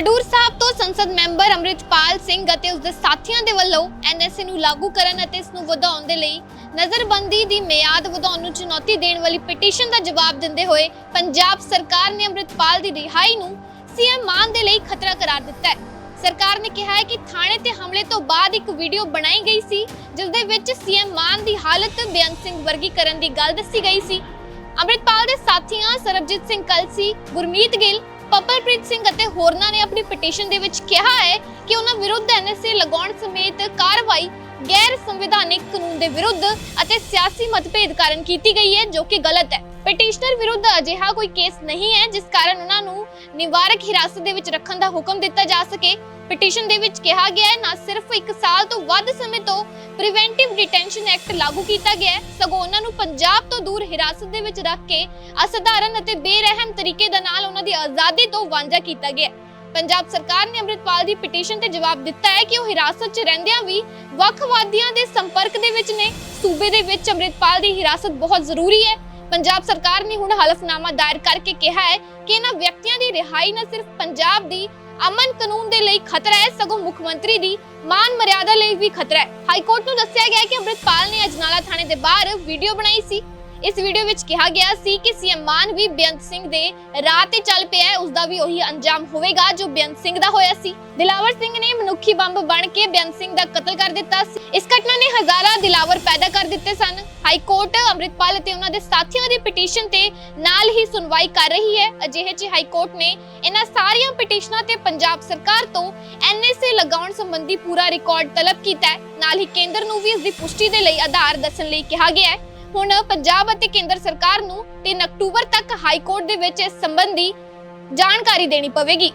ਖਡੂਰ ਸਾਹਿਬ ਤੋਂ ਸੰਸਦ ਮੈਂਬਰ ਅੰਮ੍ਰਿਤਪਾਲ ਸਿੰਘ ਅਤੇ ਉਸ ਦੇ ਸਾਥੀਆਂ ਦੇ ਵੱਲੋਂ ਐਨਐਸਏ ਨੂੰ ਲਾਗੂ ਕਰਨ ਅਤੇ ਇਸ ਨੂੰ ਵਧਾਉਣ ਦੇ ਲਈ ਨਜ਼ਰਬੰਦੀ ਦੀ ਮਿਆਦ ਵਧਾਉਣ ਨੂੰ ਚੁਣੌਤੀ ਦੇਣ ਵਾਲੀ ਪਟੀਸ਼ਨ ਦਾ ਜਵਾਬ ਦਿੰਦੇ ਹੋਏ ਪੰਜਾਬ ਸਰਕਾਰ ਨੇ ਅੰਮ੍ਰਿਤਪਾਲ ਦੀ ਰਿਹਾਈ ਨੂੰ ਸੀਐਮ ਮਾਨ ਦੇ ਲਈ ਖਤਰਾ ਕਰਾਰ ਦਿੱਤਾ ਹੈ। ਸਰਕਾਰ ਨੇ ਕਿਹਾ ਹੈ ਕਿ ਥਾਣੇ ਤੇ ਹਮਲੇ ਤੋਂ ਬਾਅਦ ਇੱਕ ਵੀਡੀਓ ਬਣਾਈ ਗਈ ਸੀ ਜਿਸ ਦੇ ਵਿੱਚ ਸੀਐਮ ਮਾਨ ਦੀ ਹਾਲਤ ਬੇਅੰਤ ਸਿੰਘ ਵਰਗੀ ਕਰਨ ਦੀ ਗੱਲ ਦੱਸੀ ਗਈ ਸੀ। ਅੰਮ੍ਰਿਤਪਾਲ ਦੇ ਸਾਥੀਆਂ ਸਰਬਜੀਤ ਸਿੰਘ ਕਲਸੀ, ਗੁਰਮੀਤ ਗਿੱਲ ਪਪਲਪ੍ਰੀਤ ਸਿੰਘ ਅਤੇ ਹੋਰਨਾਂ ਨੇ ਆਪਣੀ ਪਟੀਸ਼ਨ ਦੇ ਵਿੱਚ ਕਿਹਾ ਹੈ ਕਿ ਉਹਨਾਂ ਵਿਰੁੱਧ ਐਨਐਸਏ ਲਗਾਉਣ ਸਮੇਤ ਕਾਰਵਾਈ ਗੈਰ ਸੰਵਿਧਾਨਿਕ ਕਾਨੂੰਨ ਦੇ ਵਿਰੁੱਧ ਅਤੇ ਸਿਆਸੀ ਮਤਭੇਦ ਕਾਰਨ ਕੀਤੀ ਗਈ ਹੈ, ਜੋ ਕਿ ਗਲਤ ਹੈ। ਪਟੀਸ਼ਨਰ ਵਿਰੁੱਧ ਅਜਿਹਾ ਕੋਈ ਕੇਸ ਨਹੀਂ ਹੈ, ਜਿਸ ਕਾਰਨ ਉਹਨਾਂ ਨੂੰ ਨਿਵਾਰਕ ਹਿਰਾਸਤ ਦੇ ਵਿੱਚ ਰੱਖਣ ਦਾ ਹੁਕਮ ਦਿੱਤਾ ਜਾ ਸਕੇ। ਪਟੀਸ਼ਨ ਦੇ ਵਿੱਚ ਕਿਹਾ ਗਿਆ ਹੈ, ਨਾ ਸਿਰਫ 1 ਸਾਲ ਤੋਂ ਵੱਧ ਸਮੇਂ ਤੋਂ ਪ੍ਰੀਵੈਂਟਿਵ ਡਿਟੈਂਸ਼ਨ ਐਕਟ ਲਾਗੂ ਕੀਤਾ ਗਿਆ ਹੈ। ਸਗੋਂ ਉਹਨਾਂ ਨੂੰ ਪੰਜਾਬ ਤੋਂ ਦੂਰ ਹਿਰਾਸਤ ਦੇ ਵਿੱਚ ਰੱਖ ਕੇ ਅਸਧਾਰਨ ਅਤੇ ਬੇਰਹਿਮ ਤਰੀਕੇ ਦੇ ਨਾਲ ਉਹਨਾਂ ਦੀ ਆਜ਼ਾਦੀ ਤੋਂ ਵਾਂਝਾ ਕੀਤਾ ਗਿਆ ਹੈ। ਪੰਜਾਬ ਸਰਕਾਰ ਨੇ ਅੰਮ੍ਰਿਤਪਾਲ ਦੀ ਪਟੀਸ਼ਨ ਤੇ ਜਵਾਬ ਦਿੱਤਾ ਹੈ ਕਿ ਉਹ ਹਿਰਾਸਤ 'ਚ ਰਹਿੰਦਿਆਂ ਵੀ ਵੱਖਵਾਦੀਆਂ ਦੇ ਸੰਪਰਕ ਦੇ ਵਿੱਚ ਨੇ। ਸੂਬੇ ਦੇ ਵਿੱਚ ਅੰਮ੍ਰਿਤਪਾਲ ਦੀ ਹਿਰਾਸਤ ਬਹੁਤ ਜ਼ਰੂਰੀ ਹੈ। ਪੰਜਾਬ ਸਰਕਾਰ ਨੇ ਹੁਣ ਹਲਫਨਾਮਾ ਦਾਇਰ ਕਰਕੇ ਕਿਹਾ ਹੈ ਕਿ ਇਹਨਾਂ ਵਿਅਕਤੀਆਂ ਦੀ ਰਿਹਾਈ ਨਾ ਸਿਰਫ ਪੰਜਾਬ ਦੀ ਅਮਨ ਕਾਨੂੰਨ ਦੇ ਲਈ ਖਤਰਾ ਹੈ, ਸਗੋਂ ਮੁੱਖ ਮੰਤਰੀ ਦੀ ਮਾਨ ਮਰਿਆਦਾ ਲਈ ਵੀ ਖਤਰਾ ਹੈ। ਹਾਈ ਕੋਰਟ ਨੂੰ ਦੱਸਿਆ ਗਿਆ ਕਿ ਅੰਮ੍ਰਿਤਪਾਲ ਨੇ ਅਜਨਾਲਾ ਥਾਣੇ ਦੇ ਬਾਹਰ ਵੀਡੀਓ ਬਣਾਈ ਸੀ। ਇਸ ਵੀਡੀਓ ਵਿੱਚ ਕਿਹਾ ਗਿਆ ਸੀ ਕਿ ਸੀਐਮ ਮਾਨ ਵੀ ਬੇਅੰਤ ਸਿੰਘ ਦੇ ਰਾਹ ਤੇ ਚੱਲ ਪਿਆ ਹੈ। ਉਸ ਦਾ ਵੀ ਉਹੀ ਅੰਜਾਮ ਹੋਵੇਗਾ ਜੋ ਬੇਅੰਤ ਸਿੰਘ ਦਾ ਹੋਇਆ ਸੀ। ਦਿਲਾਵਰ ਸਿੰਘ ਨੇ ਮਨੁੱਖੀ ਬੰਬ ਬਣ ਕੇ ਬੇਅੰਤ ਸਿੰਘ ਦਾ ਕਤਲ ਕਰ ਦਿੱਤਾ ਸੀ। ਇਸ ਘਟਨਾ ਨੇ ਹਜ਼ਾਰਾਂ ਦਿਲਾਵਰ ਪੈਦਾ ਕਰ ਦਿੱਤੇ ਸਨ। ਹਾਈ ਕੋਰਟ ਅੰਮ੍ਰਿਤਪਾਲ ਅਤੇ ਉਹਨਾਂ ਦੇ ਸਾਥੀਆਂ ਦੀ ਪਟੀਸ਼ਨ ਤੇ ਨਾਲ ਹੀ ਸੁਣਵਾਈ ਕਰ ਰਹੀ ਹੈ। ਅਜਿਹੇ 'ਚ ਹਾਈ ਕੋਰਟ ਨੇ ਇਹਨਾਂ ਸਾਰੀਆਂ ਪਟੀਸ਼ਨਾਂ ਤੇ ਪੰਜਾਬ ਸਰਕਾਰ ਤੋਂ ਐਨਐਸਏ ਲਗਾਉਣ ਸੰਬੰਧੀ ਪੂਰਾ ਰਿਕਾਰਡ ਤਲਬ ਕੀਤਾ ਹੈ। ਨਾਲ ਹੀ ਕੇਂਦਰ ਨੂੰ ਵੀ ਇਸ ਦੀ ਪੁਸ਼ਟੀ ਦੇ ਲਈ ਆਧਾਰ ਦੱਸਣ ਲਈ ਕਿਹਾ ਗਿਆ ਹੈ। ਹੁਣ ਪੰਜਾਬ ਅਤੇ ਕੇਂਦਰ ਸਰਕਾਰ ਨੂੰ 3 ਅਕਤੂਬਰ ਤੱਕ ਹਾਈ ਕੋਰਟ ਦੇ ਵਿੱਚ ਇਸ ਸੰਬੰਧੀ ਜਾਣਕਾਰੀ ਦੇਣੀ ਪਵੇਗੀ।